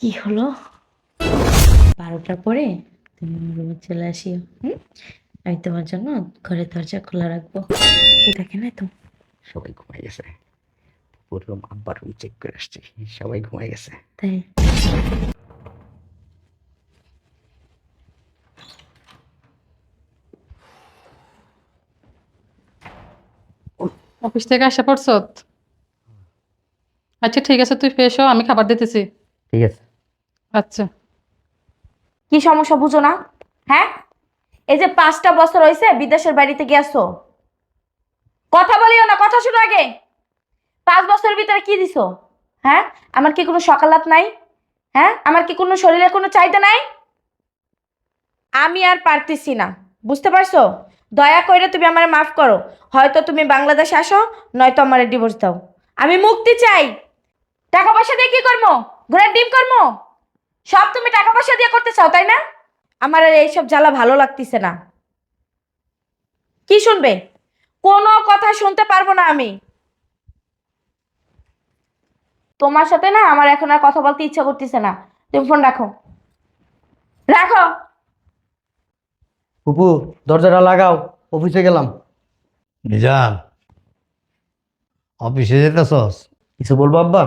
কি হলো? বারোটার পরে তুমি আমার রুমে চলে আসিও হুম? আমি তোমার জন্য ঘরের দরজা খোলা রাখব। দেখে না তো সবাই ঘুমাই গেছে। পুরো রুম আব্বার রুম চেক করে আসছি। সবাই ঘুমাই গেছে। তাই? অফিস থেকে আসা পড়ছ? আচ্ছা ঠিক আছে তুই ফ্রেশ হ আমি খাবার দিতেছি। ঠিক আছে। আচ্ছা। কি সমস্যা বুঝো না? হ্যাঁ? এই যে পাঁচটা বছর হয়েছে বিদেশের বাড়িতে গেছো কথা বলিও না, কথা শুনো আগে। পাঁচ বছরের ভিতরে কি দিছো? হ্যাঁ? আমার কি কোনো সকালাত নাই? হ্যাঁ? আমার কি কোনো শরীরে কোনো চাহিদা নাই? আমি আর পারতেছি না। বুঝতে পারছ? দয়া করে তুমি আমার মাফ করো। হয়তো তুমি বাংলাদেশে আসো, নয়তো আমার ডিভোর্স দাও। আমি মুক্তি চাই। টাকা পয়সা দিয়ে কি করব? ঘোড়ার ডিম করব? সব তুমি টাকা পয়সা দিয়ে করতে চাও তাই না? আমার আর এইসব জ্বালা ভালো লাগতেছে না। কি শুনবে? কোনো কথা শুনতে পারব না আমি। তোমার সাথে না আমার এখন আর কথা বলতে ইচ্ছা করতেছে না। তুমি ফোন রাখো। রাখো। ফুপু দরজাটা লাগাও। অফিসে গেলাম। নিজান অফিসে যেতেছস? কিছু বলব আব্বা?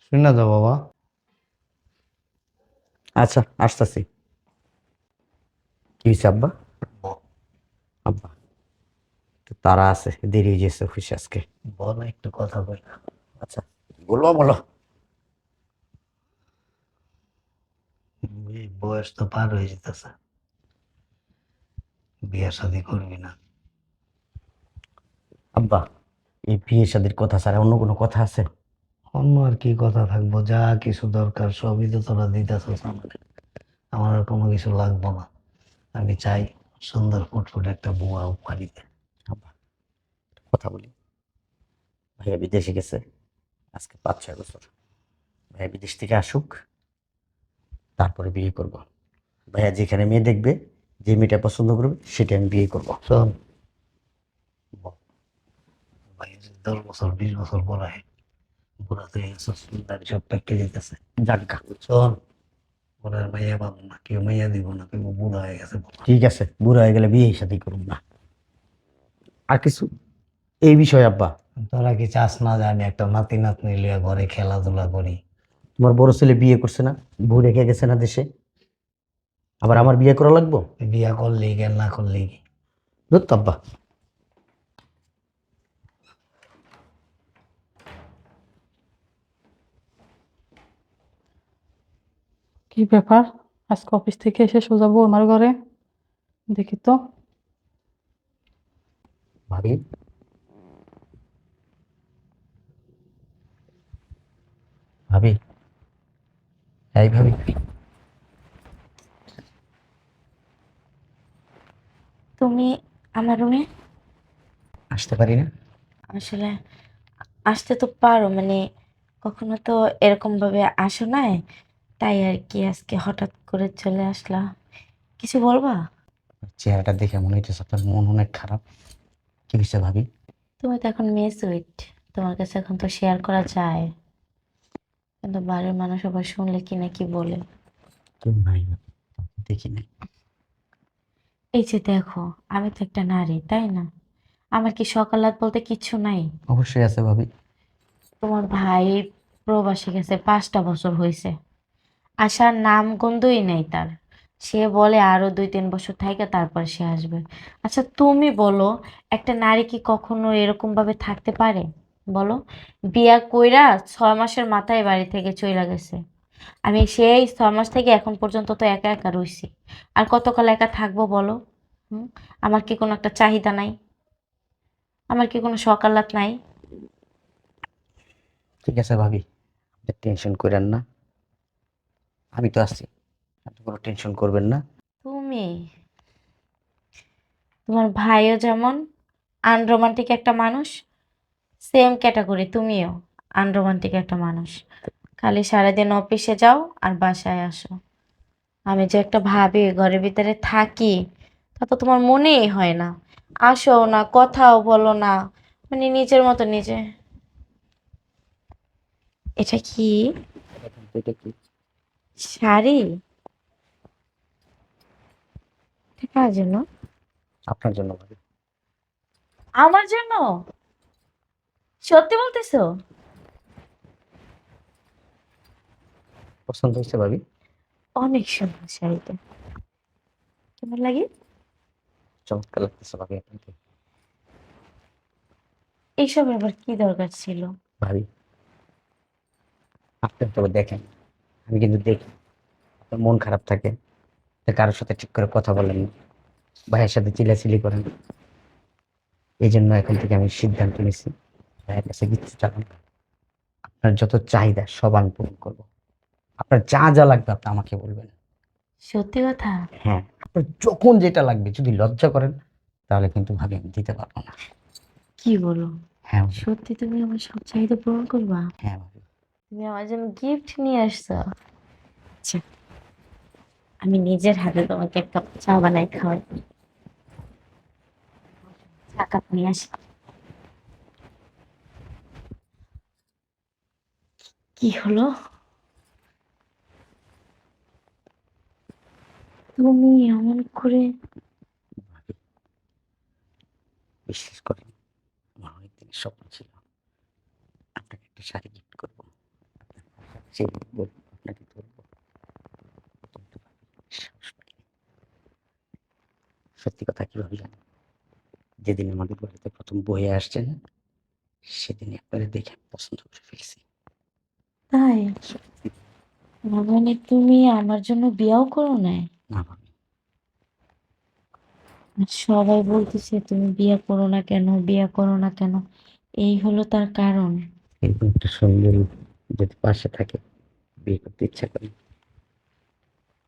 শুন না যা বাবা। আচ্ছা আসতেছি। কি হয়েছে আব্বা? আব্বা তারা আছে দেরি হয়ে গেছে অফিসে আজকে। বল একটু কথা বল। আচ্ছা বলব বলো। বয়স তো পার হয়ে যেতেছে বিয়ে শাদি করবি না। আব্বা এই বিয়ে শাদির কথা ছাড়া অন্য কোনো কথা আছে? অন্য আর কি কথা থাকব যা কিছু দরকার সবই তো তোরা দিতেছস আমার আমার আর কোনো কিছু লাগবো না। আমি চাই সুন্দর ফুটফুট একটা বুয়া বাড়িতে আব্বা কথা বলি। ভাইয়া বিদেশে গেছে আজকে পাঁচ ছয় বছর। ভাইয়া বিদেশ থেকে আসুক তারপরে বিয়ে করব। ভাইয়া যেখানে মেয়ে দেখবে যে মেয়েটা পছন্দ করবে সেটা আমি বিয়ে করব। শোন ভাই যদি দশ বছর বিশ বছর বলা বুড়া তো সুন্দর সব যেতেছে। শোন বুড়ার মাইয়া পাবো না কেউ মাইয়া দিব না কেউ বুড়া হয়ে গেছে ঠিক আছে বুড়ো হয়ে গেলে বিয়ে সাথে করুন না। আর কিছু? এই বিষয়ে আব্বা। তোরা কি চাস না আমি একটা নাতি নাতনি লিয়ে ঘরে খেলাধুলা করি? তোমার বড় ছেলে বিয়ে করছে না? বউ রেখে গেছে না দেশে? আবার আমার বিয়ে করা লাগবো? বিয়ে করলি কি আর না করলি কি? ধরতো আব্বা। কি ব্যাপার? আজকে অফিস থেকে এসে সোজাবো আমার ঘরে? দেখি তো। ভাবি? ভাবি? এই ভাবি। তুমি আমার রুমে আসতে পারি না? আসলে আসতে তো পারো মানে কখনো তো এরকম ভাবে আসো নাই। তাই আর কি আজকে হঠাৎ করে চলে আসলাম। কিছু বলবা? চেহারাটা দেখে মনে হইতেছে আপনার মন অনেক খারাপ। কি হয়েছে ভাবি? তুমি তো এখন মেয়ে সুইট তোমার কাছে এখন তো শেয়ার করা যায়। কিন্তু বাড়ির মানুষ আবার শুনলে কি না কি বলে। নাই ভাবি, দেখি নাই। এই যে দেখো আমি তো একটা নারী তাই না? আমার কি সকাল সকালাত বলতে কিচ্ছু নাই? অবশ্যই আছে ভাবি। তোমার ভাই প্রবাসী গেছে পাঁচটা বছর হয়েছে আসার নাম গন্ধই নেই তার। সে বলে, আরও দুই তিন বছর থাকে তারপর সে আসবে। আচ্ছা তুমি বলো, একটা নারী কি কখনো এরকম ভাবে থাকতে পারে? বলো। বিয়া কইরা ছয় মাসের মাথায় বাড়ি থেকে চইলা গেছে। আমি সেই ছয় মাস থেকে এখন পর্যন্ত তো একা একা রইছি। আর কতকাল একা থাকব বলো? হুম, আমার কি কোনো একটা চাহিদা নাই? আমার কি কোনো সকালাত নাই? ঠিক আছে ভাবি টেনশন করেন না। আমি তো আছি। আপনি কোনো টেনশন করবেন না। তুমি? তোমার ভাইও যেমন আনরোমান্টিক একটা মানুষ সেম ক্যাটাগরি তুমিও আনরোমান্টিক একটা মানুষ। খালি সারাদিন অফিসে যাও আর বাসায় আসো। আমি যে একটা ভাবি ঘরের ভিতরে থাকি তা তো তোমার মনেই হয় না। আসো না কথাও বলো না মানে নিজের মতো নিজে। এটা কি? এটা কি? শাড়ি? কার জন্য? আপনার জন্য আমার জন্য? সত্যি বলতেছো? পছন্দ হয়েছে ভাবি। অনেক সুন্দর শাড়িটা। কেমন লাগে? চমৎকার লাগতেছে ভাবি আপনাকে। এইসব আবার কি দরকার ছিল? ভাবি আপনি তো দেখেন। আমি কিন্তু দেখি। আপনার মন খারাপ থাকে। কারোর সাথে ঠিক করে কথা বলেন। না ভাইয়ের সাথে চিলাচিলি করেন। এই জন্য এখন থেকে আমি সিদ্ধান্ত নিয়েছি ভাইয়ের কাছে কিচ্ছু চালান আপনার যত চাহিদা সব আমি পূরণ করব। আপনার যা যা লাগবে আপনি আমাকে বলবেন। সত্যি কথা? হ্যাঁ আপনার যখন যেটা লাগবে যদি লজ্জা করেন তাহলে কিন্তু ভাবি আমি দিতে পারব না। কি বলো? হ্যাঁ সত্যি তুমি আমার সব চাহিদা পূরণ করবা? হ্যাঁ ভাবি। তুমি আমার জন্য গিফট নিয়ে আসছো। আচ্ছা। আমি নিজের হাতে তোমাকে এক কাপ চা বানাই খাওয়াই। চা কাপ নিয়ে আসি। কি হলো? তুমি এমন করে বিশ্বাস করেন আমার অনেক স্বপ্ন ছিল আপনাকে একটা শাড়ি করব বলব আপনাকে ধরবো। সত্যি কথা কি ভাবি জানেন যেদিন আমাদের বাড়িতে প্রথম বয়ে আসছেন সেদিন একবারে দেখে আমি পছন্দ করে ফেলছি। তাই? মানে তুমি আমার জন্য বিয়াও করো নাই? না ভাবি। সবাই বলতেছে তুমি বিয়ে করো না কেন? বিয়ে করো না কেন? এই হলো তার কারণ। এরকম একটা সুন্দরী যদি পাশে থাকে বিয়ে করতে ইচ্ছা করে।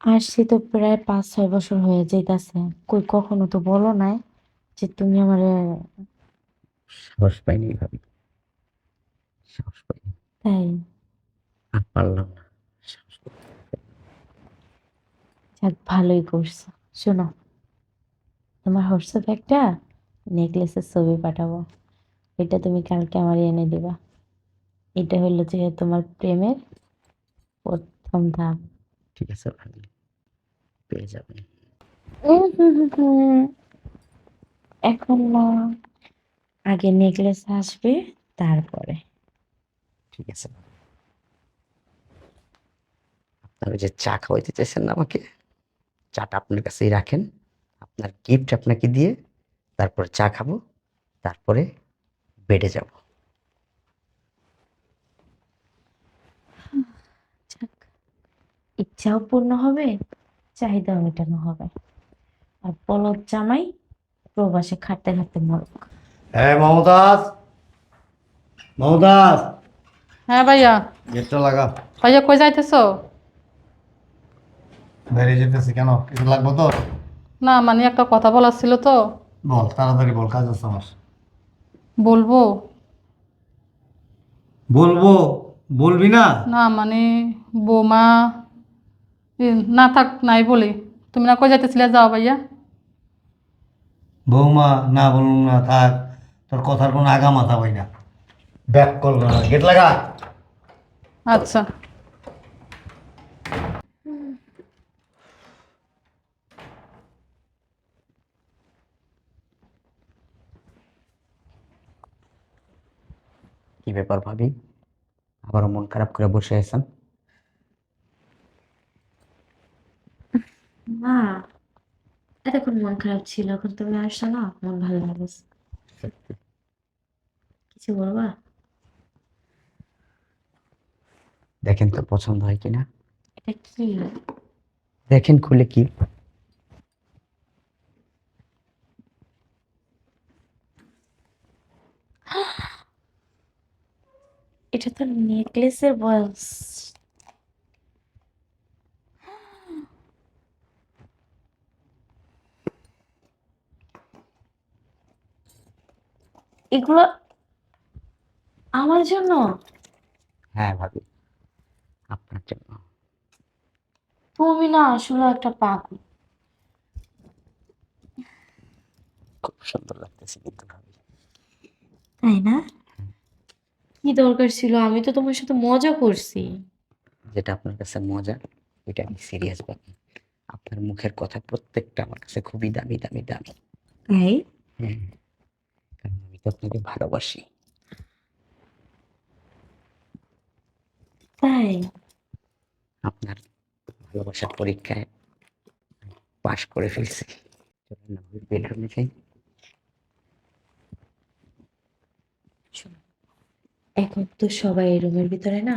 আসছি তো প্রায় পাঁচ ছয় বছর হয়ে যাইতাছে। কই কখনো তো বলো নাই যে তুমি আমার সাহস পাইনি ভাবি সাহস পাইনি। তাই? আর পারলাম না। সাহস যাক ভালোই করছ। শোনো তোমার হোয়াটসঅ্যাপ একটা নেকলেসের ছবি পাঠাবো। এটা তুমি কালকে আমার এনে দিবা। এটা হলো যে তোমার প্রেমের প্রথম ধাপ। ঠিক আছে ভাবি। পেয়ে যাবেন এখন না আগে নেকলেস আসবে তারপরে। ঠিক আছে আপনারা যে চা খাওয়াইতে চাইছেন না আমাকে চাটা আপনার কাছেই রাখেন। আপনার গিফট আপনাকে দিয়ে তারপরে চা খাব তারপরে বেডে যাব যাক ইচ্ছাও পূর্ণ হবে চাহিদাও মেটানো হবে। আর পলক জামাই প্রবাসে খাটতে খাটতে মরক। হ্যাঁ মমতাজ! মমতাজ! হ্যাঁ ভাইয়া। গেটটা লাগা। ভাইয়া কই যাইতেছো? বেরিয়ে যেতেছি কেন? কিছু লাগবো তো? না মানে একটা কথা বলার ছিল তো। বল তাড়াতাড়ি বল কাজ আছে আমার। বলব? বলব? বলবি না? না মানে বৌমা না থাক নাই বলি। তুমি না কই যাইতেছিলে? যাও ভাইয়া। বৌমা না বলুন না থাক। তোর কথার কোনো আগা মাথা পাই না। ব্যাক কল না গেট লাগা? আচ্ছা। কি ব্যাপার ভাবি? আবারও মন খারাপ করে বসে আছেন? না এতক্ষণ মন খারাপ ছিল এখন তুমি আসছো না? মন ভালো লাগছে কিছু বলবা? দেখেন তো পছন্দ হয় কিনা। এটা কি? দেখেন খুলে কি। এটা তো নেকলেসের বয়স। এগুলো আমার জন্য? হ্যাঁ ভাবি আপনার জন্য। তুমি না আসলে একটা পাগল। খুব সুন্দর লাগতেছে কিন্তু ভাবি। তাই না? কি দরকার ছিল? আমি তো তোমার সাথে মজা করছি। যেটা আপনার কাছে মজা ওইটা আমি সিরিয়াস ভাবি। আপনার মুখের কথা প্রত্যেকটা আমার কাছে খুবই দামি দামি দামি। তাই? তো আপনাকে ভালোবাসি। তাই? আপনার ভালোবাসার পরীক্ষায় পাশ করে ফেলছি। বেডরুমে যাই এখন তো সবাই এই রুমের ভিতরে না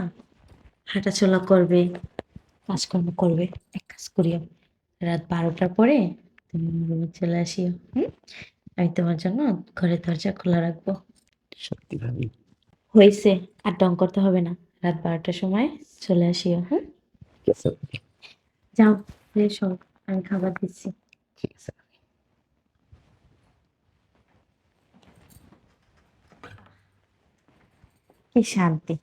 হাঁটাচলা করবে কাজকর্ম করবে। এক কাজ করিও রাত বারোটার পরে তুমি রুমে চলে আসিও হুম? আমি তোমার জন্য ঘরের দরজা খোলা রাখব। সত্যি ভাবি। হয়েছে আর ডং করতে হবে না। রাত বারোটার সময় চলে আসিও হ্যাঁ যাও ফ্রেশ আমি খাবার দিচ্ছি। ঠিক আছে। কি শান্তি।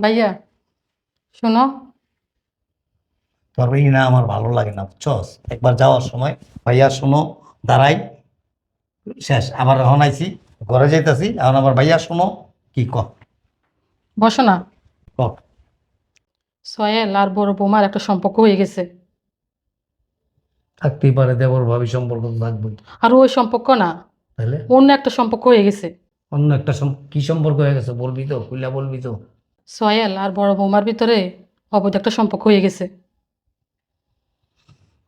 ভাইয়া শোনো। এই না আমার ভালো লাগে না বুঝছস? একবার যাওয়ার সময় ভাইয়া শোনো দাঁড়াই। শেষ আবার এখন আইছি ঘরে যাইতাছি এখন আমার ভাইয়া শোনো কি ক? বসো না। ক? সোহেল আর বড় বৌমার একটা সম্পর্ক হয়ে গেছে। থাকতেই পারে দেবর ভাবি সম্পর্ক তো থাকবেই। আর ওই সম্পর্ক না তাহলে অন্য একটা সম্পর্ক হয়ে গেছে। অন্য একটা সম- কি সম্পর্ক হয়ে গেছে বলবি তো খুইলা বলবি তো? সোহেল আর বড় বৌমার ভিতরে অবৈধ একটা সম্পর্ক হয়ে গেছে।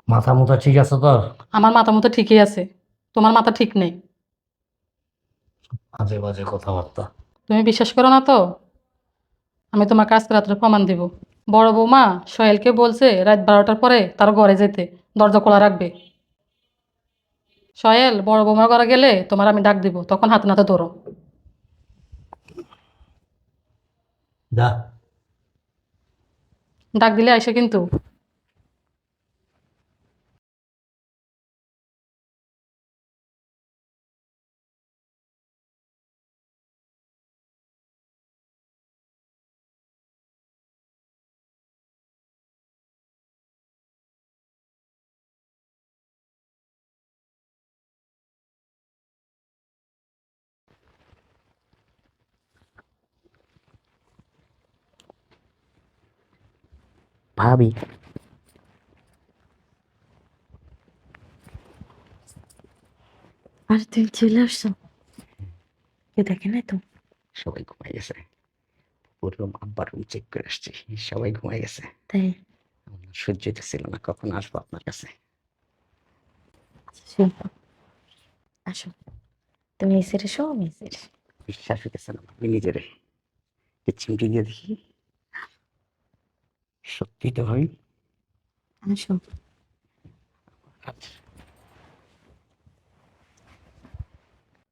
মাথা মুথা ঠিক আছে তোর? আমার মাথা মতো ঠিকই আছে। তোমার মাথা ঠিক নেই। বাজে বাজে কথাবার্তা। তুমি বিশ্বাস করো না তো? আমি তোমাকে আজকে রাত্রে প্রমাণ দিব। বড় বৌমা সোহেলকে বলছে রাত বারোটার পরে তার ঘরে যেতে দরজা খোলা রাখবে। সোহেল বড় বৌমার ঘরে গেলে তোমার আমি ডাক দিব তখন হাতে নাতে ধরো। যা ডাক দিলে আইসা কিন্তু? ভাবি। আর তুমি চলে আসছো? কেউ দেখে নাই তো? সবাই ঘুমাই গেছে। পুরো আব্বার রুম চেক করে আসছি। সবাই ঘুমাই গেছে। তাই? সহ্য ছিল না কখন আসব আপনার কাছে? শুই। আসো। তুমি এসে শো আমি এসে বিশ্বাস হইতেছে না আমি নিজেরে। চিমটি দিয়ে দেখি। সত্যি তো আসো আচ্ছা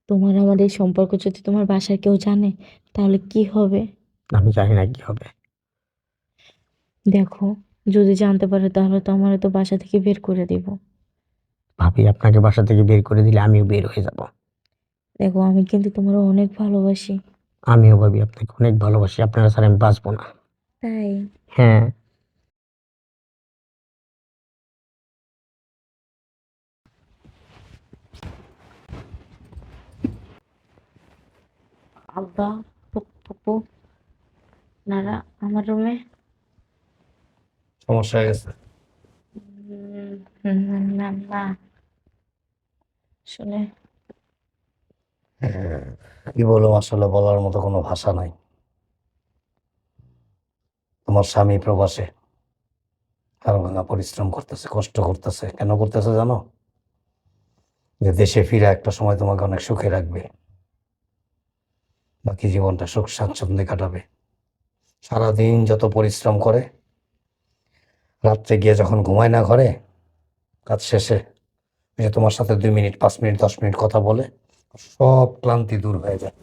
তোমার আমার এই সম্পর্ক যদি তোমার বাসায় কেউ জানে তাহলে কি হবে? আমি জানি না কি হবে। দেখো যদি জানতে পারে তাহলে তো আমার তো বাসা থেকে বের করে দিব। ভাবি আপনাকে বাসা থেকে বের করে দিলে আমিও বের হয়ে যাব। দেখো আমি কিন্তু তোমার অনেক ভালোবাসি। আমিও ভাবি আপনাকে অনেক ভালোবাসি। আপনারা স্যার আমি বাঁচবো না। তাই? হ্যাঁ। আব্বা পুপু নারা আমার রুমে? সমস্যা হয়ে গেছে। না না না। কি বলব আসলে বলার মতো কোনো ভাষা নাই। তোমার স্বামী প্রবাসে হার ভাঙা পরিশ্রম করতেছে কষ্ট করতেছে। কেন করতেছে জানো? যে দেশে ফিরে একটা সময় তোমাকে অনেক সুখে রাখবে। বাকি জীবনটা সুখ স্বাচ্ছন্দ্যে কাটাবে। সারাদিন যত পরিশ্রম করে, রাত্রে গিয়ে যখন ঘুমায় না ঘরে, কাজ শেষে যে তোমার সাথে দুই মিনিট, পাঁচ মিনিট, দশ মিনিট কথা বলে সব ক্লান্তি দূর হয়ে যায়।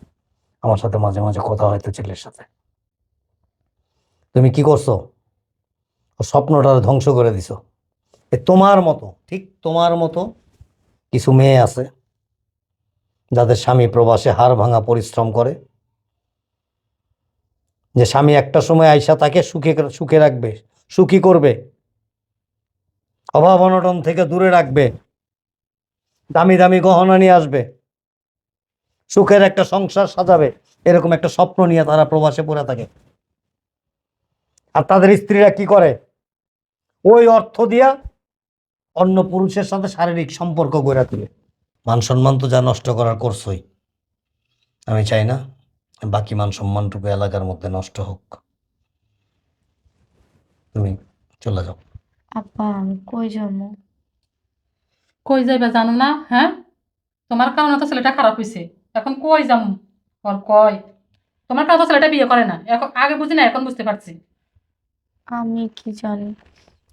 আমার সাথে মাঝে মাঝে কথা হয়তো ছেলের সাথে। তুমি কি করছ? স্বপ্নটা ধ্বংস করে দিছো। এ তোমার মতো, ঠিক তোমার মতো কিছু মেয়ে আছে, যাদের স্বামী প্রবাসে হাড় ভাঙা পরিশ্রম করে যে স্বামী একটা সময় আইসা তাকে সুখে সুখে রাখবে, সুখী করবে, অভাব অনটন থেকে দূরে রাখবে, দামি দামি গহনা নিয়ে আসবে, সুখের একটা সংসার সাজাবে, এরকম একটা স্বপ্ন নিয়ে তারা প্রবাসে পড়ে থাকে। আর তাদের স্ত্রীরা কি করে? ওই অর্থ দিয়া অন্য পুরুষের সাথে শারীরিক সম্পর্ক গড়ে তোলে। মান সম্মান তো যা নষ্ট করার করছই। আমি চাই না বাকি মান সম্মানটুকু এলাকার মধ্যে নষ্ট হোক। তুমি চলে যাও। আব্বা আমি কই যাব? কই যাইবা জানো না হ্যাঁ? তোমার কারণে তো ছেলেটা খারাপ হয়েছে এখন কই যাম? ওর কয় তোমার কারণে তো ছেলেটা বিয়ে করে না। এখন আগে বুঝি না এখন বুঝতে পারছি। আমি কি জানি?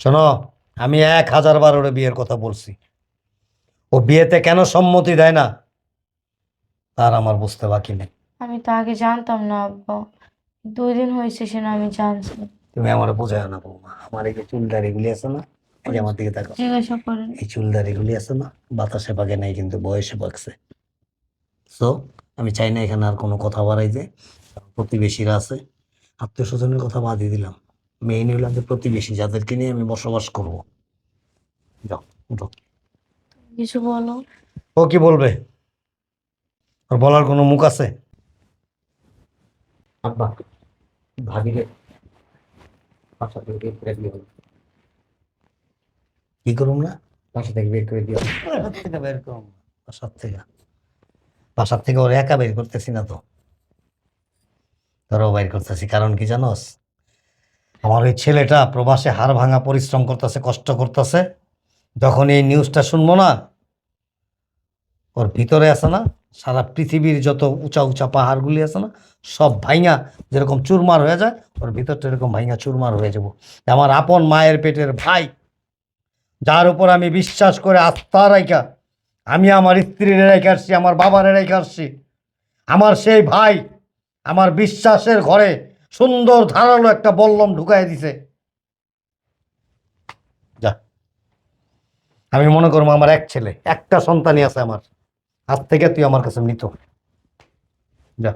শোনো আমি এক হাজার বার ওরে বিয়ের কথা বলছি। ও বিয়েতে কেন সম্মতি দেয় না তার আমার বুঝতে বাকি নেই। আমি তো আগে জানতাম না আব্বা। দুই দিন হয়েছে সে না আমি জানছি। তুমি আমার বোঝায় না বৌমা। আমার এই যে চুলদারিগুলি আছে না এই যে আমার দিকে দেখো জিজ্ঞাসা করেন। এই চুলদারিগুলি আছে না বাতাসে পাকে নাই কিন্তু বয়সে পাকছে সো আমি চাই না এখানে আর কোনো কথা বাড়াই যে প্রতিবেশীরা আছে। আত্মীয় স্বজনের কথা বাদ দিয়ে দিলাম। মেইন হইলাম যে প্রতিবেশী যাদেরকে নিয়ে আমি বসবাস করব। যাও উঠো। কিছু বলো। ও কি বলবে? আর বলার কোনো মুখ আছে? আব্বা ভাবিরে বাসা থেকে বের করে দিও। কি করুম না? বাসা থেকে বের করে দিও। বাসার থেকে বের করুম বাসার থেকে। বাসার থেকে ওর একা বের করতেছি না তো। তোরও বের করতেছি কারণ কি জানোস? আমার ওই ছেলেটা প্রবাসে হাড় ভাঙা পরিশ্রম করতেছে কষ্ট করতেছে। যখন এই নিউজটা শুনব না ওর ভিতরে আছে না সারা পৃথিবীর যত উঁচা উঁচা পাহাড়গুলি আছে না, সব ভাইঙা যেরকম চুরমার হয়ে যায়, ওর ভিতরটা এরকম ভাইঙা চুরমার হয়ে যাব। আমার আপন মায়ের পেটের ভাই, যার উপর আমি বিশ্বাস করে আস্থা রাইখা, আমি আমার স্ত্রীর রেখে আসছি, আমার বাবার রেখে আসছি। আমার সেই ভাই আমার বিশ্বাসের ঘরে সুন্দর ধারালো একটা বল্লম ঢুকাই দিছে। যা। আমি মনে করব আমার এক ছেলে, একটা সন্তানই আছে আমার। আজ থেকে তুই আমার কাছে মৃত। যা।